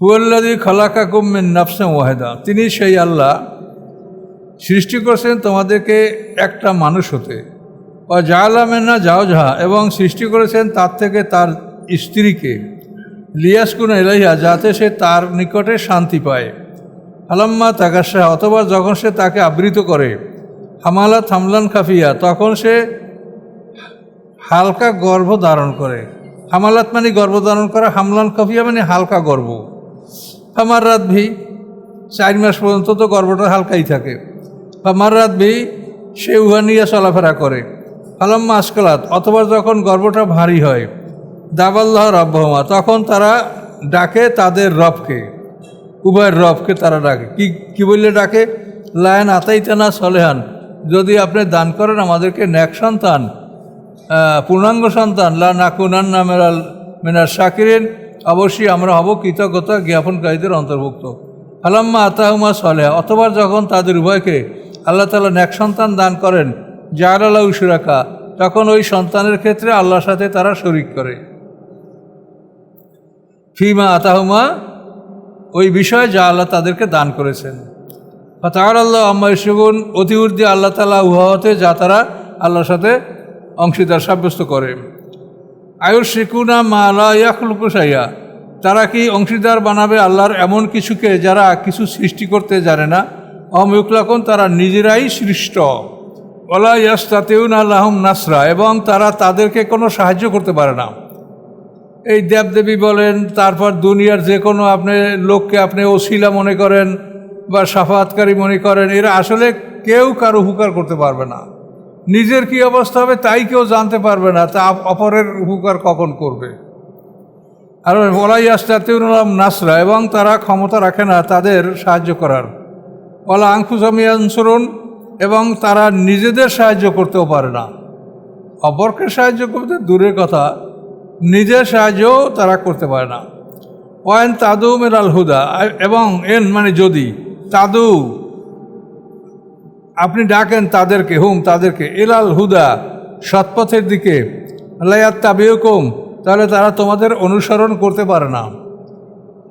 হুয়াল্লাদি খালাকা কুমিন নাফসেম ওয়াহেদা, তিনি সেই আল্লাহ সৃষ্টি করছেন তোমাদেরকে একটা মানুষ হতে। ও যাও যাহা এবং সৃষ্টি করেছেন তার থেকে তার স্ত্রীকে। লিয়াসকুন এলাইহা যাতে সে তার নিকটে শান্তি পায়। আলাম্মা তাকাশাহ অথবা যখন সে তাকে আবৃত করে, হামালা থামলান খাফিয়া, তখন সে হালকা গর্ভ ধারণ করে। হামালাত মানে গর্ভ ধারণ করা, হামলান খাফিয়া মানে হালকা গর্ভ। হামার রাত ভি চার মাস পর্যন্ত তো গর্ভটা হালকাই থাকে। হামার রাত ভি সে উহা নিয়ে চলাফেরা করে। আলাম্মা আসকলাত অথবা যখন গর্ভটা ভারী হয়, দাবাল্লাহ রব্বহমা, তখন তারা ডাকে তাদের রবকে। উভয়ের রবকে তারা ডাকে। কি কি বললে ডাকে? লায়ন আতাইতানা সলেহান, যদি আপনি দান করেন আমাদেরকে ন্যাক সন্তান পূর্ণাঙ্গ সন্তান, লা নাকুনান নামেরাল মিনার শাকিরেন অবশ্যই আমরা হব কৃতজ্ঞতা জ্ঞাপনকারীদের অন্তর্ভুক্ত। আলাম্মা আতাহুমা সলেহা, অথবা যখন তাদের উভয়কে আল্লাহ তালা ন্যাক সন্তান দান করেন জার আল্লাহ উসুরাকা তখন ওই সন্তানের ক্ষেত্রে আল্লাহর সাথে তারা শরিক করে। ফিমা আতাহুমা, ওই বিষয়ে যা আল্লাহ তাদেরকে দান করেছেন। তাহার আল্লাহ আম্মা ইসুগুন অতি ঊর্ধ্বে আল্লাহ তালা উহাতে যা তারা আল্লাহর সাথে অংশীদার সাব্যস্ত করে। আয়ুর শিকুনা মা আল্লাহ ইয়াকুসাইয়া তারা কি অংশীদার বানাবে আল্লাহর এমন কিছুকে যারা কিছু সৃষ্টি করতে জানে না? অমুকলাখন তারা নিজেরাই সৃষ্ট। ওলা ইয়াস্তাতেউন আল্লাহম নাসরা, এবং তারা তাদেরকে কোনো সাহায্য করতে পারে না। এই দেবদেবী বলেন, তারপর দুনিয়ার যে কোনো আপনি লোককে আপনি ওসিলা মনে করেন বা সাফাতকারী মনে করেন, এরা আসলে কেউ কারও উপকার করতে পারবে না। নিজের কি অবস্থা হবে তাই কেউ জানতে পারবে না, তা অপরের উপকার কখন করবে? আর ওলাই আস্তাতিউলাম নাসরা, এবং তারা ক্ষমতা রাখে না, তাদের সাহায্য করার। ওলা আংকুসামিয়ানসরুন এবং তারা নিজেদের সাহায্য করতেও পারে না। অপরকে সাহায্য করতে দূরের কথা, নিজের সাহায্যও তারা করতে পারে না। ওয়ান তাদু মেরাল হুদা, এবং এন মানে যদি, তাদু আপনি ডাকেন তাদেরকে, হুম, তাদেরকে। এলাল হুদা, সৎপথের দিকে। তাবিয়কুম তাহলে তারা তোমাদের অনুসরণ করতে পারে না।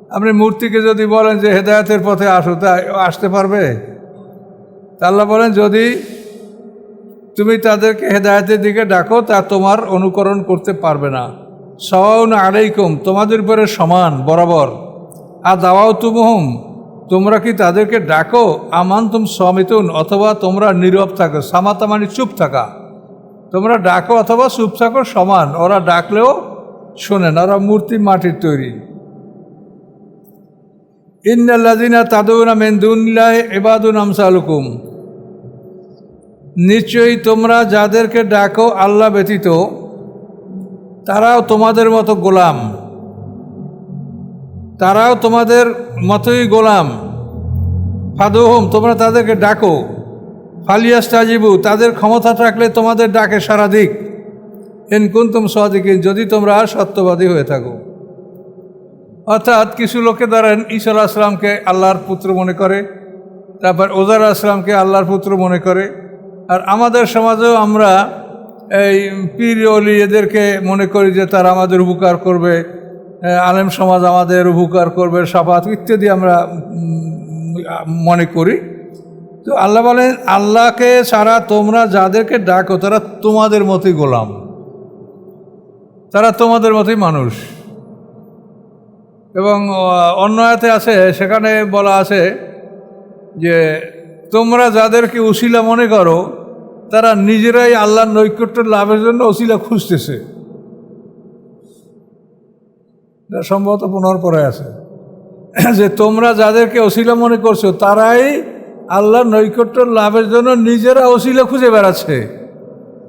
আপনি মূর্তিকে যদি বলেন যে হেদায়তের পথে আসো, তা আসতে পারবে? তা আল্লাহ বলেন, যদি তুমি তাদেরকে হেদায়তের দিকে ডাকো, তা তোমার অনুকরণ করতে পারবে না। সওয়াউন আলাইকুম, তোমাদের উপরে সমান, বরাবর। আর দাওয়াও তুমহুম তোমরা কি তাদেরকে ডাকো? আমান তুম সমিতুন, অথবা তোমরা নীরব থাকো, সামাতা মানে চুপ থাকা। তোমরা ডাকো অথবা চুপ থাকো সমান, ওরা ডাকলেও শোনেন ওরা মূর্তি মাটির তৈরি। ইন্নাল্লাদিনা তাদুনা মেন্দুল্লাহ এবাদুন আমসালুকুম। নিশ্চয়ই তোমরা যাদেরকে ডাকো আল্লাহ ব্যতীত, তারাও তোমাদের মতো গোলাম। তারাও তোমাদের মতোই গোলাম। ফাদুহম, তোমরা তাদেরকে ডাকো। ফালিয়াস তাজিবু তাদের ক্ষমতা থাকলে তোমাদের ডাকে সারা দিক। এনকুন তুম সদিকিন, যদি তোমরা সত্যবাদী হয়ে থাকো। অর্থাৎ কিছু লোকে ধরেন ঈশ্বর আসলামকে আল্লাহর পুত্র মনে করে, তারপর ওজার আসলামকে আল্লাহর পুত্র মনে করে। আর আমাদের সমাজেও আমরা এই পীর অলি এদেরকে মনে করি যে তারা আমাদের উপকার করবে। আলেম সমাজ আমাদের উপকার করবে, সাফাত ইত্যাদি আমরা মনে করি। তো আল্লাহ বলেন, আল্লাহকে ছাড়া তোমরা যাদেরকে ডাকো, তারা তোমাদের মতোই গোলাম। তারা তোমাদের মতোই মানুষ। এবং অন্য আয়াতে আছে, সেখানে বলা আছে যে, তোমরা যাদেরকে উশিলা মনে করো, তারা নিজেরাই আল্লাহর নৈকট্য লাভের জন্য ওসিলা খুঁজতেছে। এটা সম্ভবত পুনর পরে আছে। যে তোমরা যাদেরকে অশিলা মনে করছ, তারাই আল্লাহর নৈকট্য লাভের জন্য নিজেরা অশিলা খুঁজে বেড়াচ্ছে।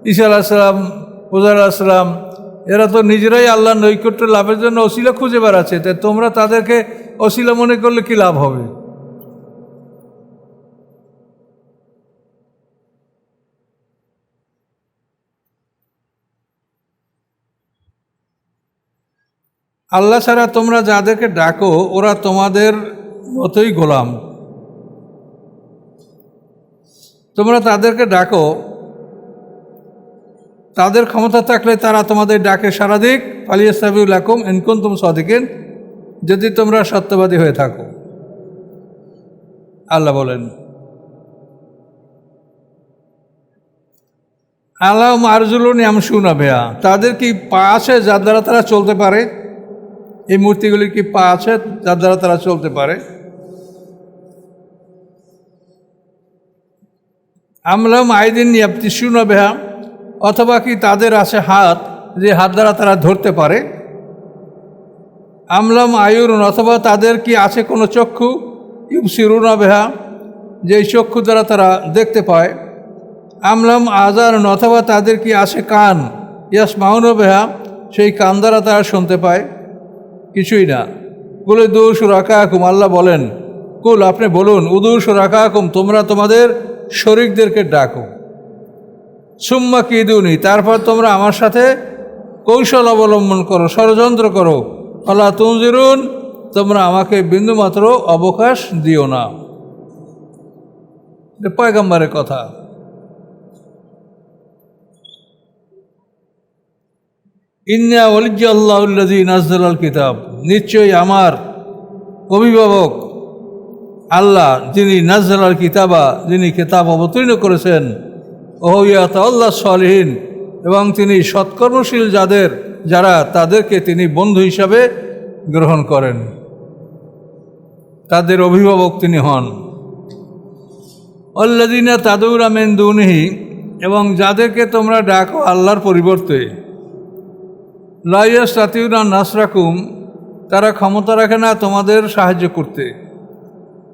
ঈশা আলাহিসাম উজার আলাহিসাম এরা তো নিজেরাই আল্লাহ নৈকট্য লাভের জন্য অশিলা খুঁজে বেড়াচ্ছে। তাই তোমরা তাদেরকে অশিলা মনে করলে কি লাভ হবে? আল্লাহ ছাড়া তোমরা যাদেরকে ডাকো, ওরা তোমাদের মতোই গোলাম। তোমরা তাদেরকে ডাকো, তাদের ক্ষমতা থাকলে তারা তোমাদের ডাকে সারাদিক। পালিয়াস্তাবিউল আকুম এনকুন তুম সদিকেন, যদি তোমরা সত্যবাদী হয়ে থাকো। আল্লাহ বলেন আল্লাহ আরজুলুন আমসুনা ভেয়া তাদের কি পা আছে যার দ্বারা তারা চলতে পারে? এই মূর্তিগুলির কি পা আছে? যার দ্বারা তারা চলতে পারে। আমলাম আইদিন ইয়াপ্তিসুনা বেহা, অথবা কি তাদের আছে হাত, যে হাত দ্বারা তারা ধরতে পারে? আমলাম আয়ুরুন, অথবা তাদের কি আছে কোনো চক্ষু? ইউসিরুনা বেহা, যে চক্ষু দ্বারা তারা দেখতে পায়। আমলাম আজার অথবা তাদের কি আছে কান? ইয়াস মাউন বেহা, সেই কান দ্বারা তারা শুনতে পায়। কিছুই না। কুলে দুশ রাকাকুম আল্লাহ বলেন, কুল আপনি বলুন উদুস রাকাকুম তোমরা তোমাদের শরিকদেরকে ডাকো। সুম্মা কিদুনি, তারপর তোমরা আমার সাথে কৌশল অবলম্বন করো, ষড়যন্ত্র করো। আল্লাহ তুমজিরুন তোমরা আমাকে বিন্দুমাত্র অবকাশ দিও না। পয়গম্বরের কথা। ইন্না আল্লাহ নাজদাল কিতাব। নিশ্চয়ই আমার অভিভাবক আল্লাহ যিনি নাজদাল কিতাবা, যিনি কিতাব অবতীর্ণ করেছেন ওহিয়াত আল্লাহ সালহীন এবং তিনি সৎকর্মশীল যাদের, যারা তাদেরকে তিনি বন্ধু হিসাবে গ্রহণ করেন। তাদের অভিভাবক তিনি হন। অল্লাদিনা তাদুর আমেন দুনিহি এবং যাদেরকে তোমরা ডাকো আল্লাহর পরিবর্তে। লাইয়াস তাতিউরা নাসরাকুম, তারা ক্ষমতা রাখে না তোমাদের সাহায্য করতে।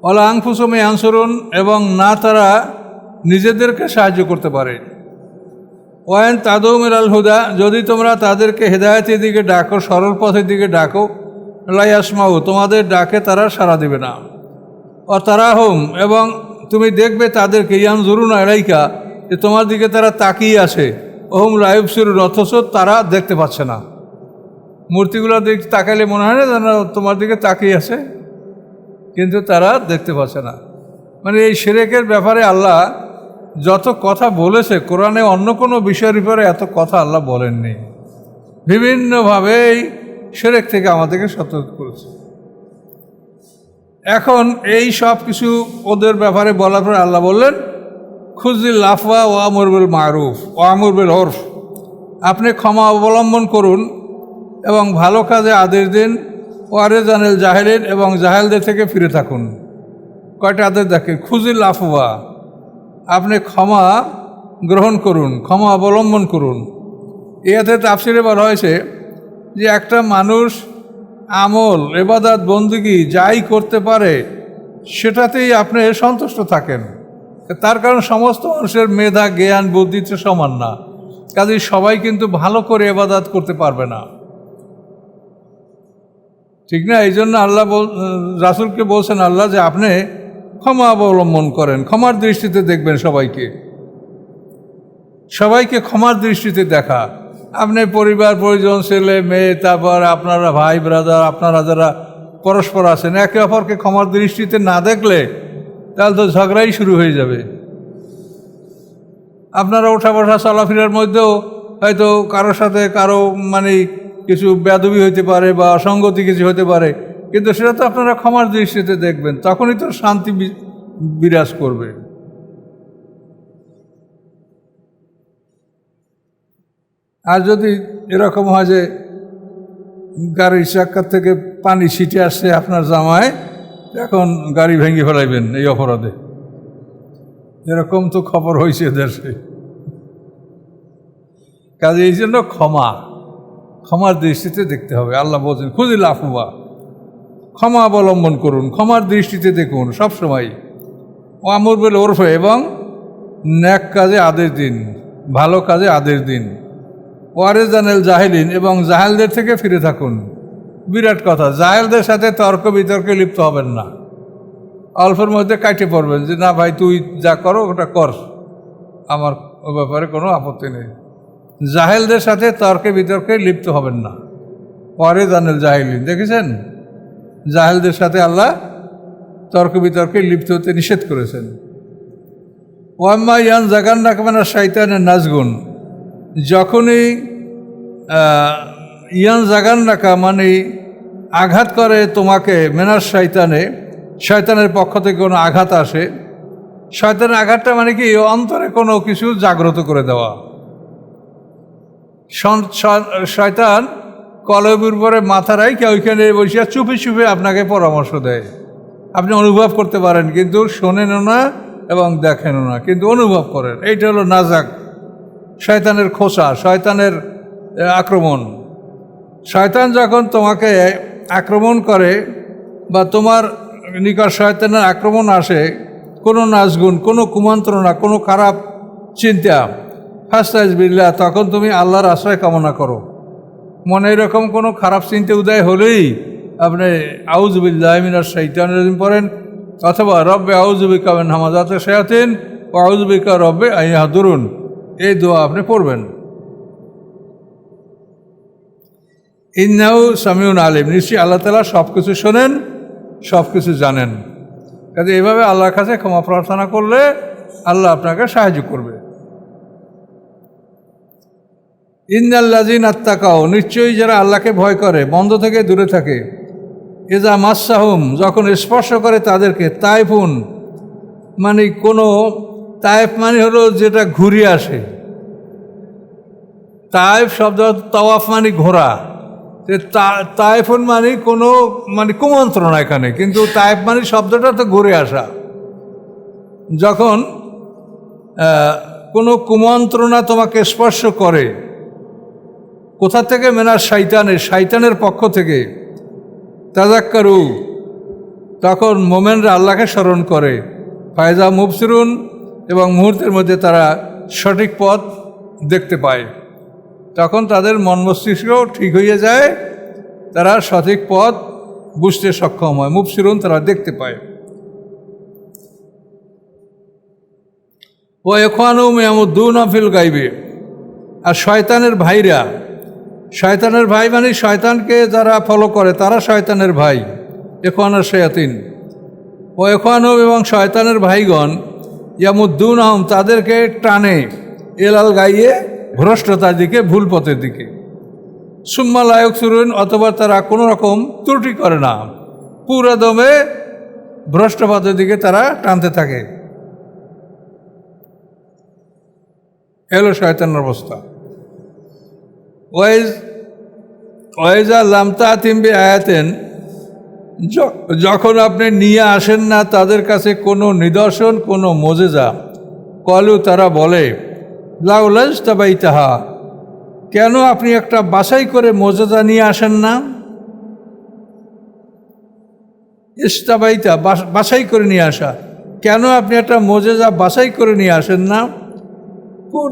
অলা আংফুসমে আনসরুন, এবং না তারা নিজেদেরকে সাহায্য করতে পারে। ওয়ান তাদৌমের আল হুদা, যদি তোমরা তাদেরকে হেদায়তের দিকে ডাকো, সরল পথের দিকে ডাকো লাইয়াসমাউ তোমাদের ডাকে তারা সাড়া দেবে না। ও তারা হোম এবং তুমি দেখবে তাদেরকে ইয়ান জরুন এলাইকা যে তোমার দিকে তারা তাকিয়ে আসে ওহম লাইব সুরুন অথচ তারা দেখতে পাচ্ছে না। মূর্তিগুলো দেখ তাকাইলে মনে হয় না যেন তোমার দিকে তাকিয়ে আছে। কিন্তু তারা দেখতে পাচ্ছে না। মানে এই সেরেকের ব্যাপারে আল্লাহ যত কথা বলেছে, কোরআনে অন্য কোনো বিষয়ের ব্যাপারে এত কথা আল্লাহ বলেননি। বিভিন্নভাবে এই সেরেক থেকে আমাদেরকে সতর্ক করেছে। এখন এই সব কিছু ওদের ব্যাপারে বলার পরে আল্লাহ বললেন খুজিল লাফা ও আমরবুল মারুফ ও আমরবুল হরফ আপনি ক্ষমা অবলম্বন করুন। এবং ভালো কাজে আদেশ দিন ওয়ারে জানেল জাহেলেন এবং জাহেলদের থেকে ফিরে থাকুন। কয়টা আদেশ দেখে? খুজিল আফওয়া, আপনি ক্ষমা গ্রহণ করুন, ক্ষমা অবলম্বন করুন। এতে তাফসিরে বলা হয়েছে যে একটা মানুষ আমল এবাদাত বন্দিগি যাই করতে পারে, সেটাতেই আপনি সন্তুষ্ট থাকেন। তার কারণ সমস্ত মানুষের মেধা, জ্ঞান বুদ্ধিতে সমান না। কাজেই সবাই কিন্তু ভালো করে এবাদাত করতে পারবে না। ঠিক না? এই জন্য আল্লাহ বল রাসুলকে বলছেন, আল্লাহ যে আপনি ক্ষমা অবলম্বন করেন, ক্ষমার দৃষ্টিতে দেখবেন সবাইকে। সবাইকে ক্ষমার দৃষ্টিতে দেখা। আপনি পরিবার, পরিজন, ছেলে, মেয়ে, তারপর আপনারা ভাই ব্রাদার আপনারা যারা পরস্পর আছেন, একে অপরকে ক্ষমার দৃষ্টিতে না দেখলে তাহলে তো ঝগড়াই শুরু হয়ে যাবে। আপনারা ওঠা বসা চলাফেরার মধ্যেও হয়তো কারোর সাথে কারও মানে কিছু বেদবি হইতে পারে বা অসঙ্গতি কিছু হতে পারে, কিন্তু সেটা তো আপনারা ক্ষমার দৃষ্টিতে দেখবেন, তখনই তো শান্তি বিরাজ করবে। আর যদি এরকম হয় যে গাড়ির চাক্কার থেকে পানি ছিটে আসছে আপনার জামায়, এখন গাড়ি ভেঙে ফেলাইবেন এই অপরাধে। এরকম তো খবর হয়েছে দেশে। কাজে এই জন্য ক্ষমা। ক্ষমার দৃষ্টিতে দেখতে হবে। আল্লাহ বলছেন খুঁজি লাফুবা ক্ষমা অবলম্বন করুন, ক্ষমার দৃষ্টিতে দেখুন সবসময় ও আমর বেল, ওরফে, এবং ন্যাক কাজে আদেশ দিন, ভালো কাজে আদেশ দিন। ওয়ারে জানেল জাহেলিন, এবং জাহেলদের থেকে ফিরে থাকুন। বিরাট কথা, জাহেলদের সাথে তর্ক বিতর্কে লিপ্ত হবেন না। অল্পের মধ্যে কাটে পড়বেন যে, না ভাই, তুই যা করো, ওটা কর। আমার ও ব্যাপারে কোনো আপত্তি নেই। জাহেলদের সাথে তর্কে বিতর্কে লিপ্ত হবেন না। পরে জানেল জাহেলিন। দেখেছেন? জাহেলদের সাথে আল্লাহ তর্ক বিতর্কে লিপ্ত হতে নিষেধ করেছেন। ওয়াম্মা ইয়ান জাগান রাখবেন শাইতানের নাজগুন। যখনই ইয়ান জাগান রাখা মানে আঘাত করে তোমাকে মেনার শয়তানে শয়তানের পক্ষ থেকে কোনো আঘাত আসে। শয়তানের আঘাতটা মানে কি? অন্তরে কোনো কিছু জাগ্রত করে দেওয়া। শয়তান কলবের উপরে মাথা রাইখে ওইখানে বসিয়া চুপে চুপে আপনাকে পরামর্শ দেয়। আপনি অনুভব করতে পারেন, কিন্তু শোনেনও না এবং দেখেনও না, কিন্তু অনুভব করেন। এইটা হলো নাজাক। শয়তানের খোসা, শয়তানের আক্রমণ। শয়তান যখন তোমাকে আক্রমণ করে বা তোমার নিকট শয়তানের আক্রমণ আসে, কোনো নাচগুণ কোনো কুমন্ত্রণা, কোনো খারাপ চিন্তা ফাস্তাইজ বিল্লা তখন তুমি আল্লাহর আশ্রয় কামনা করো। মনে এরকম কোনো খারাপ চিন্তা উদয় হলেই আপনি আউজবিল্লাহ মিনার শৈতান পড়েন, অথবা রব্বে আউজবিকা হামাজাতে শেয়াতিন ও আউজবিকা রব্বে আইয়া দুরুন এই দোয়া আপনি পড়বেন। ইন্নাউ সামিউন আলিম, নিশ্চয়ই আল্লাহ তালা সব কিছু শোনেন সব কিছু জানেন। কাজে এভাবে আল্লাহর কাছে ক্ষমা প্রার্থনা করলে আল্লাহ আপনাকে সাহায্য করবে। ইন্দাল্লাজিন আত্মাকাও নিশ্চয়ই যারা আল্লাহকে ভয় করে, বন্ধ থেকে দূরে থাকে। এজা মাসাহুম, যখন স্পর্শ করে তাদেরকে, তাইফুন মানে কোনো, তাইফ মানে হলো যেটা ঘুরে আসে। তাইফ শব্দ তাওয়াফ মানে ঘোরা। যে তাইফুন মানে কোনো মানে কুমন্ত্রণা এখানে, কিন্তু তাইফ মানে শব্দটা তো ঘুরে আসা। যখন কোনো কুমন্ত্রণা তোমাকে স্পর্শ করে কোথা থেকে মেনার শৈতানের শৈতানের পক্ষ থেকে? তাজাক্কারু তখন মোমেনরা আল্লাহকে স্মরণ করে। ফায়জা মুবসিরুন এবং মুহূর্তের মধ্যে তারা সঠিক পথ দেখতে পায়। তখন তাদের মন মস্তিষ্কও ঠিক হয়ে যায়। তারা সঠিক পথ বুঝতে সক্ষম হয়। মুবসিরুন তারা দেখতে পায়। ও এখানু মেয়ামুদ্দুন আফিল গাইবে আর শয়তানের ভাইরা শয়তানের ভাই মানে শয়তানকে যারা ফলো করে, তারা শয়তানের ভাই। এখানো শয়াতিন ও এখানো এবং শয়তানের ভাইগণ ইয়ামুদ্দুন আহম তাদেরকে টানে, এলাল গাইয়ে, ভ্রষ্টতার দিকে ভুল পথের দিকে। সুম্মা লায়ক সুরুন অথবা তারা কোনো রকম ত্রুটি করে না। পুরো দমে ভ্রষ্ট পথের দিকে তারা টানতে থাকে। এলো শয়তানের অবস্থা। ওয়াইজ ওয়াইজা লামতা তিম্বি আয়াতেন যখন আপনি নিয়ে আসেন না তাদের কাছে কোনো নিদর্শন, কোনো মজেজা, কলু তারা বলে লাউলাজ তাবাই তাহা কেন আপনি একটা বাছাই করে মজেজা নিয়ে আসেন না? ইস্তাবাইতা বাস- বাছাই করে নিয়ে আসা। কেন আপনি একটা মজেজা বাছাই করে নিয়ে আসেন না?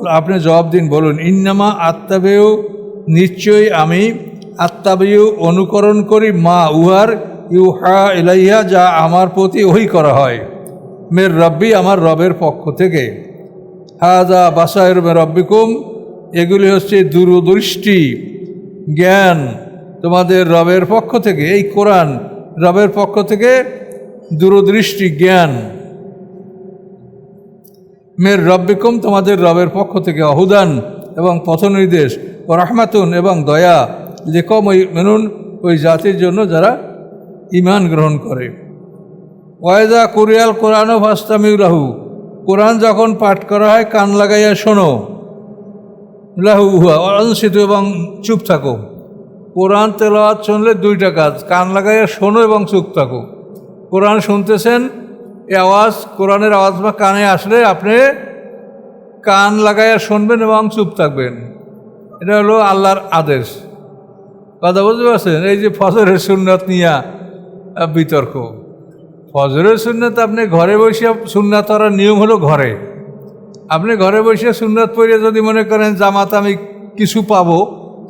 আপনি জবাব দিন, বলুন, ইন্নামা আত্মাবেয় নিশ্চয়ই আমি আত্মাবেয় অনুকরণ করি, মা উহার ইউহা এলাইহা যা আমার প্রতি ওই করা হয়। মের রব্বি আমার রবের পক্ষ থেকে। হাজা বাসায়ের রব্বিকুম, এগুলি হচ্ছে দূরদৃষ্টি, জ্ঞান তোমাদের রবের পক্ষ থেকে, এই কোরআন রবের পক্ষ থেকে দূরদৃষ্টি, জ্ঞান। মের রব্বিকুম তোমাদের রবের পক্ষ থেকে অহুদান এবং পথনির্দেশ। ও রহমাতুন এবং দয়া। ওই মেনুন ওই জাতির জন্য যারা ইমান গ্রহণ করে। ওয়াইদা কুরিয়াল কোরআন ও ফাস্তামিউলাহু। কোরআন যখন পাঠ করা হয়, কান লাগাইয়া শোনো। লাহু উহা অনসিত এবং চুপ থাকো। কোরআন তেলাওয়াত শুনলে দুইটা কাজ, কান লাগাইয়া শোনো এবং চুপ থাকো। কোরআন শুনতেছেন, এ আওয়াজ, কোরআনের আওয়াজ বা কানে আসলে আপনি কান লাগাইয়া শুনবেন এবং চুপ থাকবেন। এটা হলো আল্লাহর আদেশ। কথা বুঝতে পারছেন? এই যে ফজরের সুন্নত নিয়া বিতর্ক। ফজরের সুন্নত আপনি ঘরে বসে সুন্নাত করার নিয়ম হলো ঘরে। আপনি ঘরে বসে সুন্নত পড়িয়ে যদি মনে করেন জামাত আমি কিছু পাবো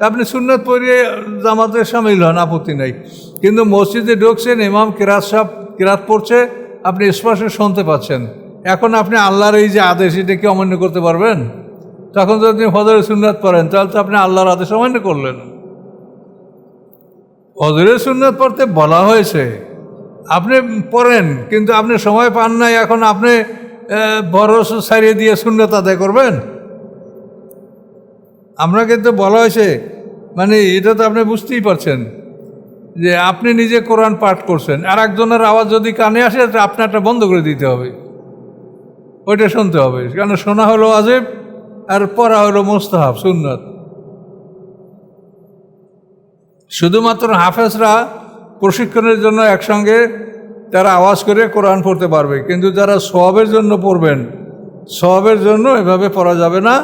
আপনি সুন্নত পড়িয়ে জামাতে সামিল হন, আপত্তি নাই। কিন্তু মসজিদে ঢুকছেন, ইমাম কিরাত সাহ কিরাত পড়ছে, আপনি স্পষ্ট শুনতে পাচ্ছেন। এখন আপনি আল্লাহর এই যে আদেশ, এটা কি অমান্য করতে পারবেন? তখন যদি আপনি ফজরের সুন্নাত পড়েন, তাহলে তো আপনি আল্লাহর আদেশ অমান্য করলেন। ফজরের সুন্নাত পড়তে বলা হয়েছে, আপনি পড়েন, কিন্তু আপনি সময় পান নাই, এখন আপনি বড় সারিয়ে দিয়ে শূন্যত আদায় করবেন? আমরা কিন্তু বলা হয়েছে মানে এটা তো আপনি বুঝতেই পারছেন, যে আপনি নিজে কোরআন পাঠ করছেন আর একজনের আওয়াজ যদি কানে আসে আপনারটা বন্ধ করে দিতে হবে। ওইটা শুনতে হবে। কেন শোনা হলো আজেব আর পড়া হলো মোস্তাহাব, সুন্নত। শুধুমাত্র হাফেজরা প্রশিক্ষণের জন্য একসঙ্গে তারা আওয়াজ করে কোরআন পড়তে পারবে। কিন্তু যারা সবের জন্য পড়বেন সবের জন্য এভাবে পড়া যাবে না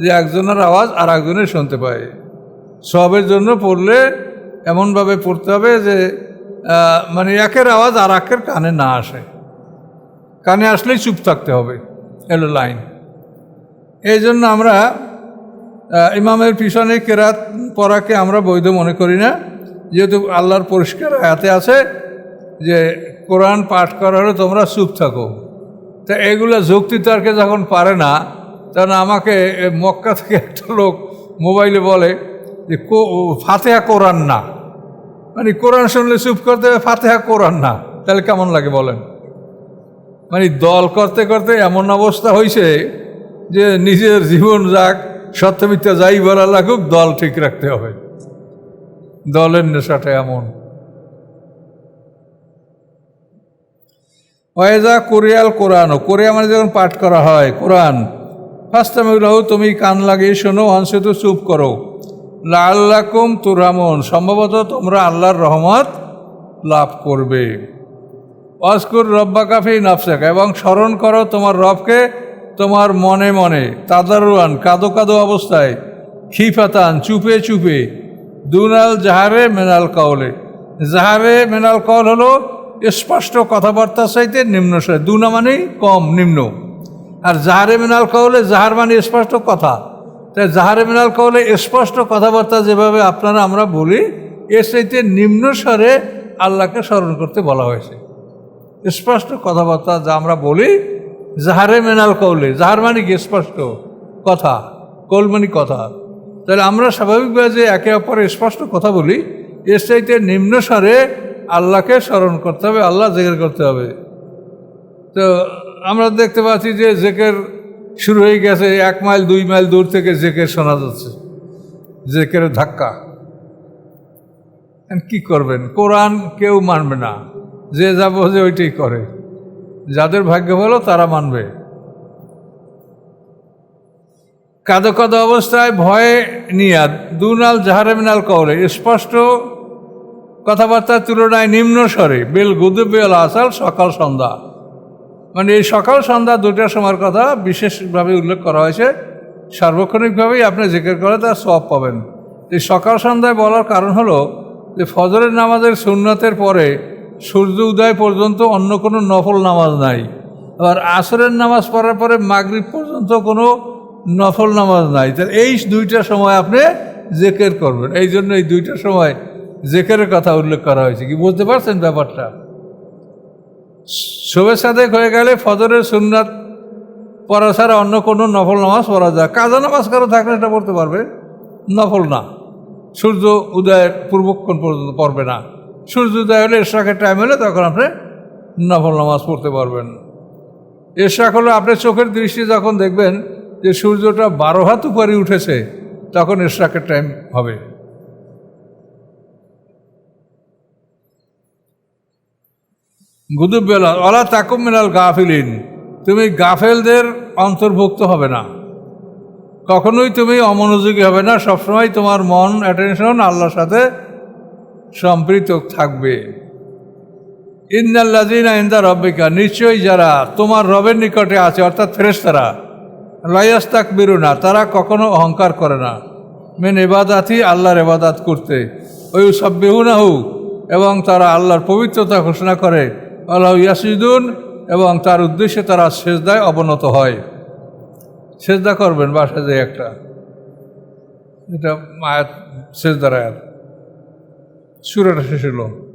যে একজনের আওয়াজ আর একজনের শুনতে পায়। সবের জন্য পড়লে এমনভাবে পড়তে হবে যে মানে একের আওয়াজ আর একের কানে না আসে। কানে আসলেই চুপ থাকতে হবে, এলো লাইন। এই জন্য আমরা ইমামের পিছনে কেরাত পড়াকে আমরা বৈধ মনে করি না। যেহেতু আল্লাহর পরিষ্কার আয়াতে আছে যে, কোরআন পাঠ করা হলে তোমরা চুপ থাকো। তা এগুলো যুক্তি তর্কে যখন পারে না, তখন আমাকে মক্কা থেকে একটা লোক মোবাইলে বলে যে ফাতেহা কোরআন না। মানে কোরআন শুনলে চুপ করতে হবে, ফাতেহা কোরআন না। তাহলে কেমন লাগে বলেন? মানে দল করতে করতে এমন অবস্থা হয়েছে যে নিজের জীবন যাক, সত্যমিথ্যা যাই বলা লাগুক, দল ঠিক রাখতে হবে। দলের নেশাটা এমন। ওয়েজা কোরিয়াল কোরআন, কোরিয়া মানে যখন পাঠ করা হয়, কোরআন। রাহু তুমি কান লাগিয়ে শোনো অংশত চুপ করো। লাল্লাকুম তুরামন সম্ভবত তোমরা আল্লাহর রহমত লাভ করবে। অস্কুর রব্বা কাফি নাফসাক, এবং স্মরণ করো তোমার রবকে তোমার মনে মনে, তাদারুয়ান, কাদো কাদো অবস্থায়, খিফাতান, চুপে চুপে, দুনাল জাহারে মেনাল কাউলে। জাহারে মেনাল কল হলো স্পষ্ট কথাবার্তার চাইতে নিম্ন দুনা মানেই কম, নিম্ন। আর জাহারে মেনাল কৌলে জাহার মানে স্পষ্ট কথা। তাই জাহারে মেনাল কৌলে স্পষ্ট কথাবার্তা যেভাবে আপনারা আমরা বলি, এর চাইতে নিম্ন স্বরে আল্লাহকে স্মরণ করতে বলা হয়েছে। স্পষ্ট কথাবার্তা যা আমরা বলি, জাহারে মেনাল কৌলে। জাহার মানে কি? স্পষ্ট কথা। কৌল মানে কথা। তাহলে আমরা স্বাভাবিকভাবে যে একে অপরে স্পষ্ট কথা বলি, এর চাইতে নিম্ন স্বরে আল্লাহকে স্মরণ করতে হবে, আল্লাহ জেকের করতে হবে। তো আমরা দেখতে পাচ্ছি যে জেকের শুরু হয়ে গেছে, এক মাইল, দুই মাইল দূর থেকে জেকের শোনা যাচ্ছে। জেকের ধাক্কা। কি করবেন? কোরআন কেউ মানবে না। যে যা বোঝে ওইটাই করে। যাদের ভাগ্য ভালো, তারা মানবে। কাদো কাদো অবস্থায় ভয়ে নিয়া দুনাল জাহারে মিনাল কৌলে স্পষ্ট কথাবার্তার তুলনায় নিম্ন স্বরে, বেল গুদুবেল আসাল সকাল সন্ধ্যা। মানে এই সকাল সন্ধ্যা দুটার সময়ের কথা বিশেষভাবে উল্লেখ করা হয়েছে। সার্বক্ষণিকভাবেই আপনি জিজ্ঞেস করে তার সব পাবেন। এই সকাল সন্ধ্যায় বলার কারণ হলো যে ফজরের নামাজের সুন্নতের পরে সূর্য উদয় পর্যন্ত অন্য কোনো নফল নামাজ নাই। আবার আসরের নামাজ পড়ার পরে মাগরিব পর্যন্ত কোনো নফল নামাজ নাই। তাহলে এই দুইটা সময় আপনি জেকের করবেন। এই জন্য এই দুইটা সময় জেকের কথা উল্লেখ করা হয়েছে। কি বুঝতে পারছেন ব্যাপারটা? শোভে সাদেক হয়ে গেলে ফজরের সুন্নাত পড়া ছাড়া অন্য কোনো নফল নামাজ পড়া যায়। কাজা নামাজ কারও থাকলে এটা পড়তে পারবে। নফল না। সূর্য উদয়ের পূর্বক্ষণ পর্যন্ত পড়বে না। সূর্য উদয় হলে এরশাকের টাইম হলে তখন আপনি নফল নামাজ পড়তে পারবেন। এরশাক হলো আপনার চোখের দৃষ্টি যখন দেখবেন যে সূর্যটা বারো হাত উপরে উঠেছে, তখন এরশাকের টাইম হবে। গুদুবেলা অলা তাকুম মিনাল গাফিলিন, তুমি গাফেলদের অন্তর্ভুক্ত হবে না। কখনোই তুমি অমনোযোগী হবে না। সবসময় তোমার মন অ্যাটেনশন আল্লাহর সাথে সম্পৃক্ত থাকবে। ইন্দাল্লাদিনা ইন্দা রব্বিকা, নিশ্চয়ই যারা তোমার রবের নিকটে আছে, অর্থাৎ ফেরেস্তারা লাইয়াস্তাক বিরুনা তারা কখনো অহংকার করে না। মেন এবাদাতই আল্লাহর এবাদাত করতে। ওই সব বেহুনা হোক এবং তারা আল্লাহর পবিত্রতা ঘোষণা করে। আল্লাহ ইয়াসিদুন এবং তার উদ্দেশ্যে তারা সেজদায় অবনত হয়। সেজদা করবেন বাসা যে একটা। এটা আয়াত, সেজদার আয়াত। Sura Shishilo.